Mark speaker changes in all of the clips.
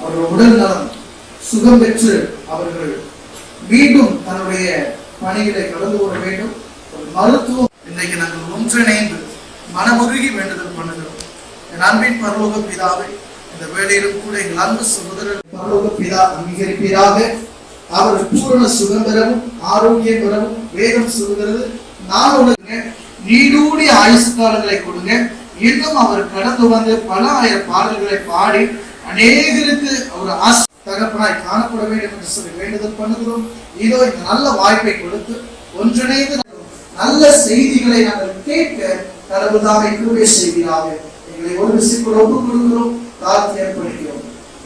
Speaker 1: அவர்கள் உடல் நலம் சுகம் பெற்று அவர்கள் மீண்டும் தன்னுடைய பணிகளை கடந்து கொள்ள வேண்டும். ஒரு மருத்துவம் இன்றைக்கு நாங்கள் ஒன்றிணைந்து மனமுருகி வேண்டுதல் பண்ணுகிறோம். என் அன்பின் பரலோக பிதாவை இந்த வேலையிலும் கூட எங்கள் அன்பு சகோதரர் பரலோக பிதா அங்கீகரிப்பீராக. அவர் பூரண சுகம் பெறவும் ஆரோக்கியம் பெறவும் வேகம் சொல்கிறது நான் உனக்கு நீடூடி ஆயுசு காலங்களை கொடுங்க. இன்னும் அவர் கடந்து வந்து பல ஆயிரம் பாடல்களை பாடி அநேகருக்கு ஒரு ஆசை தகப்பனாய் காணப்பட வேண்டும் என்று சொல்லி வேண்டுதல் பண்ணுகிறோம். இதோ இந்த நல்ல வாய்ப்பை கொடுத்து ஒன்றிணைந்து நல்ல செய்திகளை நாங்கள் கேட்க கடவுள் தாமை கிருபை செய்கிறாக எங்களை ஒரு விஷயத்தில் ஒப்புக் கொடுக்கிறோம். தாழ்த்தி ஏற்படுகிறோம்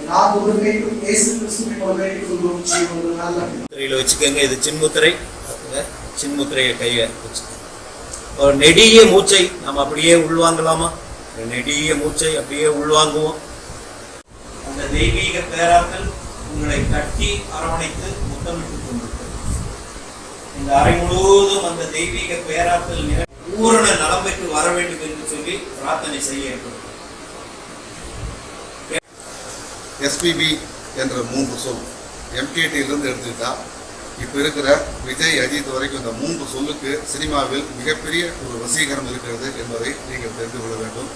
Speaker 1: நான் ஒரு வேண்டும் இயேசு கிறிஸ்துவின் ஒரு வேண்டும் ஜீவன் நல்ல
Speaker 2: முத்திரையில் வச்சுக்கோங்க. இது சின்முத்திரை. பார்த்துங்க. சின்முத்திரையை கையை வச்சுக்கோங்க. ஒரு நெடிய மூச்சை நம்ம அப்படியே உள்வாங்கலாமா? நெடிய மூச்சை அப்படியே உள்வாங்குவோம். தெய்வீக பேராற்றல் உங்களை கட்டி அரவணைத்து முத்தமிட்டுக் கொண்டிருக்கிறது. இந்த அறை முழுவதும் அந்த தெய்வீக பேராற்றல் நிறை பூரண நலம் பெற்று வர வேண்டும் என்று சொல்லி பிரார்த்தனை செய்ய இருக்கிறோம்.
Speaker 3: எஸ்பிபி என்ற மூன்று சொல் எம்கேடியிலிருந்து எடுத்துக்கிட்டா இப்போ இருக்கிற விஜய் அஜித் வரைக்கும் இந்த மூன்று சொல்லுக்கு சினிமாவில் மிகப்பெரிய ஒரு வசீகரம் இருக்கிறது என்பதை நீங்கள் தெரிந்து கொள்ள வேண்டும்.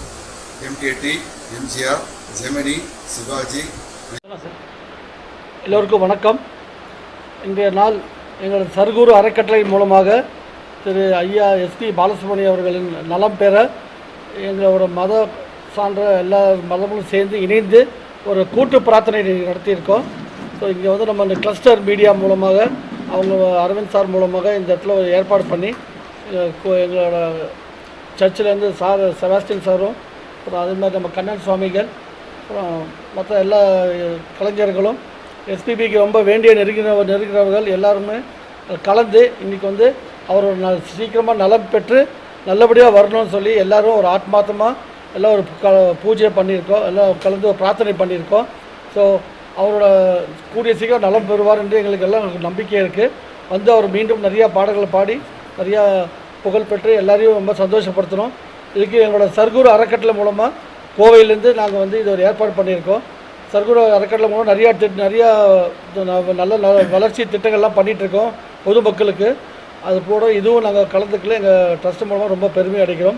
Speaker 3: எம்கேடி எம்ஜிஆர் ஜெமினி சிவாஜி
Speaker 4: எல்லோருக்கும் வணக்கம். இன்றைய நாள் எங்களது சர்க்குரு அறக்கட்டளை மூலமாக திரு ஐயா எஸ்பி பாலசுப்ரமணியம் அவர்களின் நலம் பெற எங்களோட மத சான்ற எல்லா மதங்களும் சேர்ந்து இணைந்து ஒரு கூட்டு பிரார்த்தனை நடத்தியிருக்கோம். ஸோ இங்கே வந்து நம்ம இந்த கிளஸ்டர் மீடியா மூலமாக அவங்க அரவிந்த் சார் மூலமாக இந்த இடத்துல ஒரு ஏற்பாடு பண்ணி எங்களோட சர்ச்சிலேருந்து சார் செபாஸ்டின் சாரும் அப்புறம் அதே மாதிரி நம்ம கண்ணன் சுவாமிகள் அப்புறம் மற்ற எல்லா கலைஞர்களும் எஸ்பிபிக்கு ரொம்ப வேண்டிய நெருங்கின நெருங்கிறவர்கள் எல்லாருமே கலந்து இன்றைக்கி வந்து அவர் ந சீக்கிரமாக நலம் பெற்று நல்லபடியாக வரணும்னு சொல்லி எல்லாரும் ஒரு ஆத்மார்த்தமாக எல்லாம் ஒரு க பூஜை பண்ணியிருக்கோம். எல்லாம் கலந்து ஒரு பிரார்த்தனை பண்ணியிருக்கோம். ஸோ அவரோட கூடிய சீக்கிரம் நலம் பெறுவார் என்று எங்களுக்கு எல்லாம் நம்பிக்கை இருக்குது வந்து அவர் மீண்டும் நிறையா பாடல்களை பாடி நிறையா புகழ் பெற்று எல்லாரையும் ரொம்ப சந்தோஷப்படுத்தணும் இதுக்கு எங்களோட சர்க்குரு அறக்கட்டளை மூலமாக கோவையிலேருந்து நாங்கள் வந்து இது ஒரு ஏற்பாடு பண்ணியிருக்கோம். சர்க்குரு அறக்கட்டளை மூலம் நிறையா திட் நிறையா ந- நல்ல நல்ல வளர்ச்சி திட்டங்கள்லாம் பண்ணிகிட்ருக்கோம் பொதுமக்களுக்கு. அது கூட இதுவும் நாங்கள் கலந்துக்கல எங்கள் ட்ரஸ்ட் மூலமாக ரொம்ப பெருமை அடைக்கிறோம்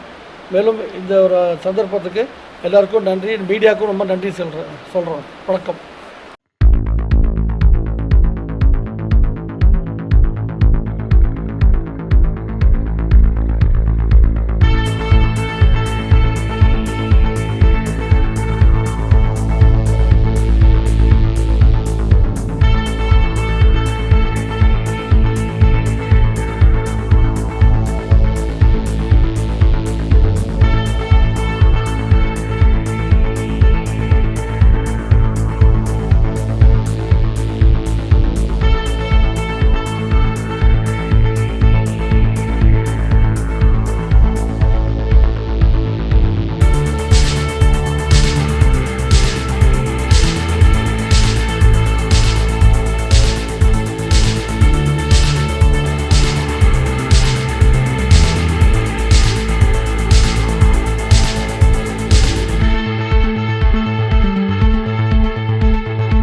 Speaker 4: மேலும் இந்த ஒரு சந்தர்ப்பத்துக்கு எல்லாருக்கும் நன்றி மீடியாவுக்கும் ரொம்ப நன்றி சொல்கிறேன் சொல்கிறோம் வணக்கம்.